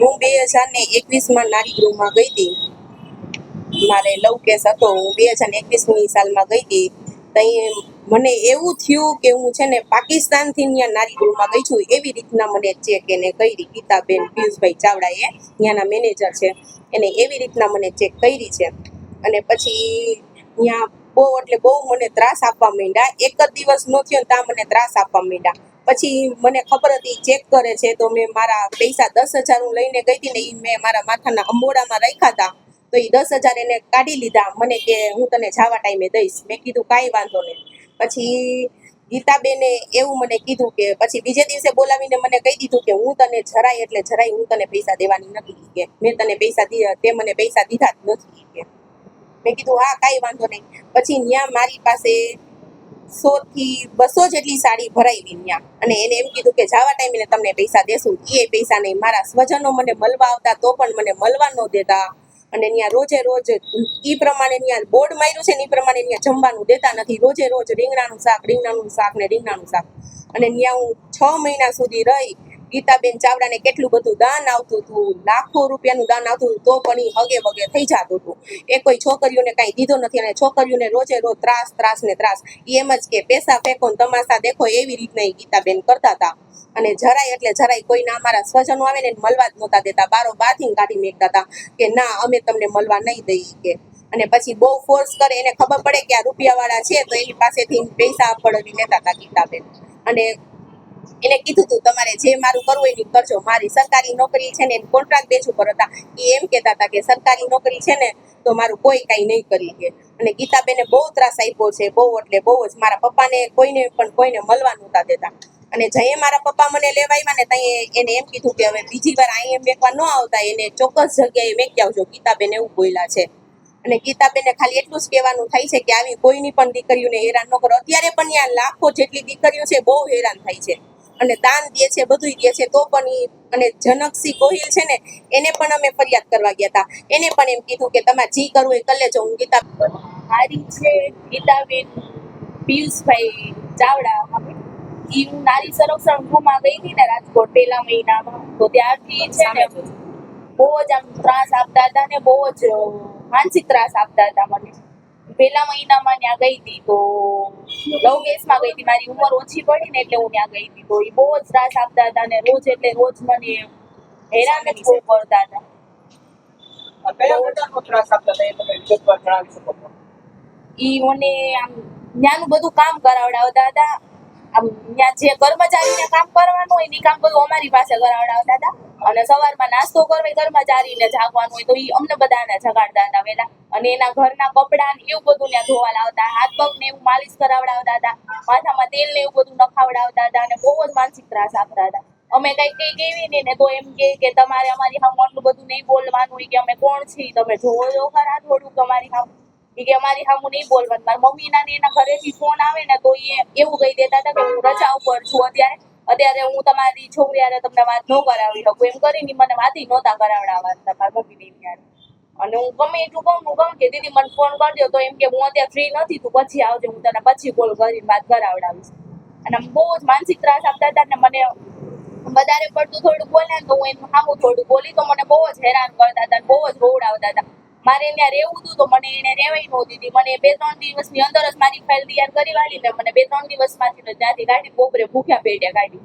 હું બે હજાર ને એકવીસમાં નારી ગૃહમાં ગઈ હતી. મારે લવ કેસ હતો. હું બે હજાર એકવીસની સાલમાં ગઈ હતી. ત્યાં મને એવું થયું કે હું છે ને પાકિસ્તાનથી ત્યાં નારી ગૃહમાં ગઈ છું. એવી રીતના મને ચેક એને કરી ગીતાબેન પિયુષભાઈ એ ત્યાંના મેનેજર છે. એને એવી રીતના મને ચેક કરી છે. અને પછી ત્યાં બહુ, એટલે બહુ મને ત્રાસ આપવા માંડ્યા. એક જ દિવસ નો થયો ત્યાં મને ત્રાસ આપવા માંડ્યા. પછી મને ખબર હતી ચેક કરે છે તો મેં મારા પૈસા દસ હજાર હું લઈને ગઈ હતી ને એ મેં મારા માથાના અંબોડામાં રાખ્યા હતા. તો એ દસ હજાર એને કાઢી લીધા. મને કે હું તને જવા ટાઈમે દઈશ. મેં કીધું, કાંઈ વાંધો નહીં. પછી ગીતાબેને એવું મને કીધું કે પછી બીજે દિવસે બોલાવીને મને કહી દીધું કે હું તને જરાય, એટલે જરાય હું તને પૈસા દેવાની નથી કે મેં તને પૈસા તે મને પૈસા દીધા જ નથી કે. મેં કીધું, હા, કાંઈ વાંધો નહીં. પછી ત્યાં મારી પાસે સો થી બસો જેટલી સાડી ભરાવી ત્યાં અને એને એમ કીધું કે, જવા ટાઈમે તમને પૈસા દેશું. એ પૈસા નહીં મારા સ્વજનો મને મળવા આવતા તો પણ મને મળવા ન દેતા. અને ત્યાં રોજે રોજ ઈ પ્રમાણે ત્યાં બોર્ડ માર્યું છે ને એ પ્રમાણે ત્યાં જમવાનું દેતા નથી. રોજે રોજ રીંગણાનું શાક રીંગણાનું શાક ને રીંગણાનું શાક. અને ત્યાં હું છ મહિના સુધી રહી ગીતાબેન ચાવડાને કેટલું બધું દાન આવતું હતું, લાખો રૂપિયાનું દાન આવતું હતું, તો પણ એ હગે વગે થઈ જતું હતું. એ કોઈ છોકરીઓને કાંઈ દીધો નથી અને છોકરીઓને રોજે રોજ ત્રાસ ત્રાસ ને ત્રાસ. એમ જ કે પૈસા ફેંકો તમાશા દેખો એવી રીતના એ ગીતાબેન કરતા હતા. અને જરાય એટલે જરાય કોઈના અમારા સ્વજનો આવે ને મળવા જ નહોતા દેતા. બારો બાથી કાઢી મેકતા હતા કે ના, અમે તમને મળવા નહીં દઈએ કે. અને પછી બહુ ફોર્સ કરે, એને ખબર પડે કે આ રૂપિયાવાળા છે તો એની પાસેથી પૈસા પડવી લેતા હતા ગીતાબેન. અને એને કીધું તું, તમારે જે મારું કરવું હોય એ કરજો. મારી સરકારી નોકરી છે ને કોન્ટ્રાક્ટ બેચ ઉપર હતા. એ એમ કહેતા હતા કે, સરકારી નોકરી છે ને, તો મારું કોઈ કાંઈ નહીં કરી કે અને ગીતાબેને બહુ ત્રાસ આપ્યો છે, બહુ, એટલે બહુ જ. મારા પપ્પાને કોઈને પણ કોઈને મળવા નહોતા દેતા. અને જઈએ મારા પપ્પા મને લેવા આવ્યા ને ત્યાં એને એમ કીધું કે, હવે બીજી વાર અહીંયા મેકવા ન આવતા, એને ચોક્કસ જગ્યાએ મેકી આવજો. ગીતાબેન એવું બોલ્યા છે. અને ગીતાબેને ખાલી એટલું જ કહેવાનું થાય છે કે, આવી કોઈની પણ દીકરીઓને હેરાન ન કરો. અત્યારે પણ ત્યાં લાખો જેટલી દીકરીઓ છે, બહુ હેરાન થાય છે. અને દાન દે છે બધું દે છે, તો પણ એ અને જનકસિંહ ગોહિલ છે ને, એને પણ અમે ફરિયાદ કરવા ગયા હતા એને પણ એમ કીધું કે તમારે જી કરવું એ કલે જો હું ગીતા મારી છે ગીતાબેન પિયુષભાઈ ચાવડા ઈ હું નારી સંરક્ષણ ગૃહમાં ગઈ હતી ને રાજકોટ પહેલા મહિનામાં, તો ત્યારથી છે ને, બહુ જ આમ ત્રાસ આપતા હતા ને, બહુ જ માનસિક ત્રાસ આપતા હતા મને. પહેલા મહિનામાં ત્યાં ગઈ હતી તો લવ કેસમાં ગઈ હતી. મારી ઉંમર ઓછી પડી ને એટલે હું ત્યાં ગઈ હતી. તો એ બહુ જ ત્રાસ આપતા હતા ને રોજ એટલે રોજ મને હેરાન જ બહુ કરતા હતા. ઈ મને આમ ત્યાંનું બધું કામ કરાવડાવતા હતા. ત્યાં જે કર્મચારીને કામ કરવાનું હોય ને કામ બધું અમારી પાસે કરાવડાવતા હતા અને સવારમાં નાસ્તો કરવો કર્મચારીને જાગવાનું હોય તો એ અમને બધાને જગાડતા હતા વેલા અને એના ઘરના કપડાં ને એવું બધું ત્યાં ધોવા લાવતા, હાથ પગ ને એવું માલિશ કરાવડાવતા હતા. માથામાં તેલ ને એવું બધું નખાવડાવતા હતા અને બહુ જ માનસિક ત્રાસ આપતા હતા. અમે કઈ કઈ કેવી ને ને તો એમ કે કે તમારે અમારી સામે આટલું બધું નહીં બોલવાનું હોય કે અમે કોણ છીએ? તમે જોવો ખરા થોડુંક અમારી સામે ઈ કે અમારી સામું નહીં બોલવાનું. મારા મમ્મીના ને એના ઘરેથી ફોન આવે ને તો એ એવું કહી દેતા હતા કે હું રજા ઉપર છું અત્યારે. અત્યારે હું તમારી છોકરી યારે તમને વાત ન કરાવી શકું. એમ કરીને મને વાતી નહોતા કરાવડાવવા મારા મમ્મી ને અને હું ગમે એટલું કહું હું કહું કે દીદી મને ફોન કરજો. તો એમ કે હું અત્યારે ફ્રી નથી, તું પછી આવજો. હું તને પછી કોલ કરીને વાત કરાવડાવીશ. અને બહુ જ માનસિક ત્રાસ આપતા હતા ને મને વધારે પડતું થોડું બોલે તો હું એનું સામું થોડું બોલી તો મને બહુ જ હેરાન કરતા હતા બહુ જ રોવડાવતા હતા. મારે ત્યાં રહેવું હતું તો મને એને રહેવાય ન દીધી મને બે ત્રણ દિવસની અંદર જ મારી ફાઇલ તૈયાર કરી વાળી ને મને બે ત્રણ દિવસમાંથી ત્યાંથી કાઢી બપોરે ભૂખ્યા પેટ્યા કાઢી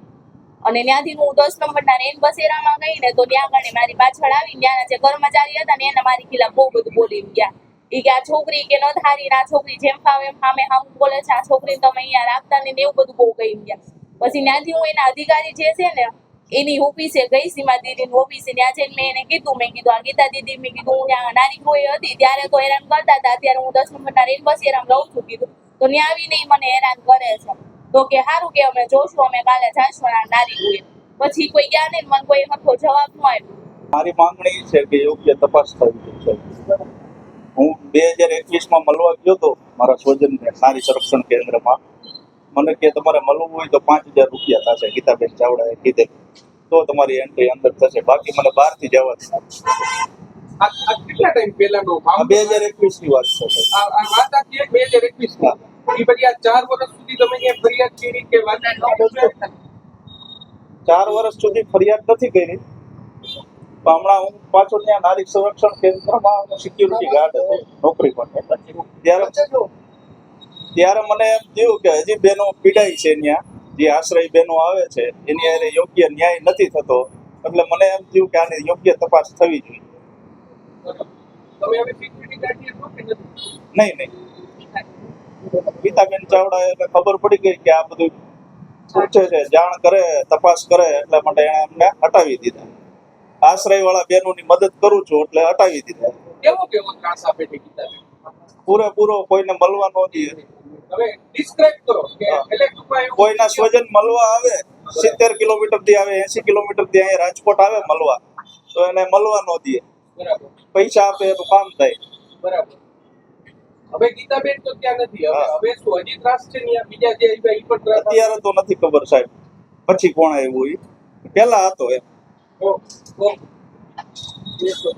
અને ત્યાંથી હું દસ નંબરના રેન બસેરામાં ગઈ ને તો ત્યાં આગળ મારી પાછળ આવી ત્યાંના જે કર્મચારી હતા ને એને મારી ખીલા બહુ બધું બોલી ગયા. એ કે આ છોકરી કે ન થારી આ છોકરી જેમ ફાવે એમ સામે સામું બોલે છે, આ છોકરીને તમે અહીંયા રાખતા ને એવું બધું બહુ કહી ગયા. પછી ત્યાંથી હું એના અધિકારી જે છે ને એની ઓફિસે ગઈ સીમા દીદીની ઓફિસે ત્યાં જઈને મેં એને કીધું, મેં કીધું, આ ગીતા દીદી, મેં કીધું, હું ત્યાં નાની ગોઈ હતી, ત્યારે તો હેરાન કરતા હતા, અત્યારે હું દસ નંબરના રેલ બસ હેરાન રહું છું, કીધું. તો ત્યાં આવીને મને હેરાન કરે છે. તો કે સારું કે અમે જોશું, અમે કાલે જાશું નારી ગોઈ પછી કોઈ ગયા નહીં મને કોઈ હરખો જવાબ ન આવ્યો મારી માંગણી છે કે યોગ્ય તપાસ થવી છે હું બે હજાર એકવીસમાં મળવા ગયો હતો મારા સ્વજનને નારી સંરક્ષણ કેન્દ્રમાં મને કે તમારે મળવું હોય તો પાંચ હજાર રૂપિયા થશે. ગીતાબેન ચાવડાએ કીધે તો તમારી એન્ટ્રી અંદર થશે. બાકી મને બહારથી જવા જ નથી. આ આ કેટલા ટાઈમ પહેલાનો બે હજાર વાત છે. આ આ વાત આખી બે હજાર એકવીસ? એ આ ચાર વર્ષ સુધી તમે ફરિયાદ કરી કે વાત ચાર વર્ષ સુધી ફરિયાદ નથી કરી. હમણાં હું પાછો ત્યાં નારી સંરક્ષણ કેન્દ્રમાં સિક્યુરિટી ગાર્ડ હતો નોકરી માટે ત્યારે ત્યારે મને એમ થયું કે હજી બેનો પીડાય છે ત્યાં જે આશ્રય બેનો આવે છે એની અરે યોગ્ય ન્યાય નથી થતો. એટલે મને એમ થયું કે આની યોગ્ય તપાસ થવી જોઈએ. નહીં નહીં. ગીતાબેન ચાવડા એટલે ખબર પડી ગઈ કે આ બધું પૂછે છે જાણ કરે તપાસ કરે એટલે માટે એને અમને હટાવી દીધા. આશ્રય વાળા બેનોની મદદ કરું છું એટલે હટાવી દીધા. કેવો કેવો ત્રાસ આપે છે ગીતાબેન? પૂરેપૂરો કોઈને મળવાનો ન કોઈના સ્વજન મળવા આવે સિત્તેર કિલોમીટરથી આવે એસી કિલોમીટરથી અહીંયા રાજકોટ આવે મળવા તો એને મળવા ન દે. બરાબર. પૈસા આપે તો કામ થાય. બરાબર. હવે ગીતાબેન તો ત્યાં નથી. હવે શું હજી ત્રાસ છે ને બીજા જે આવ્યા પણ ત્રાસ અત્યારે તો નથી ખબર સાહેબ. પછી કોણ આવ્યું એ પેલા હતો એમ. ઓ, ઓ. એ તો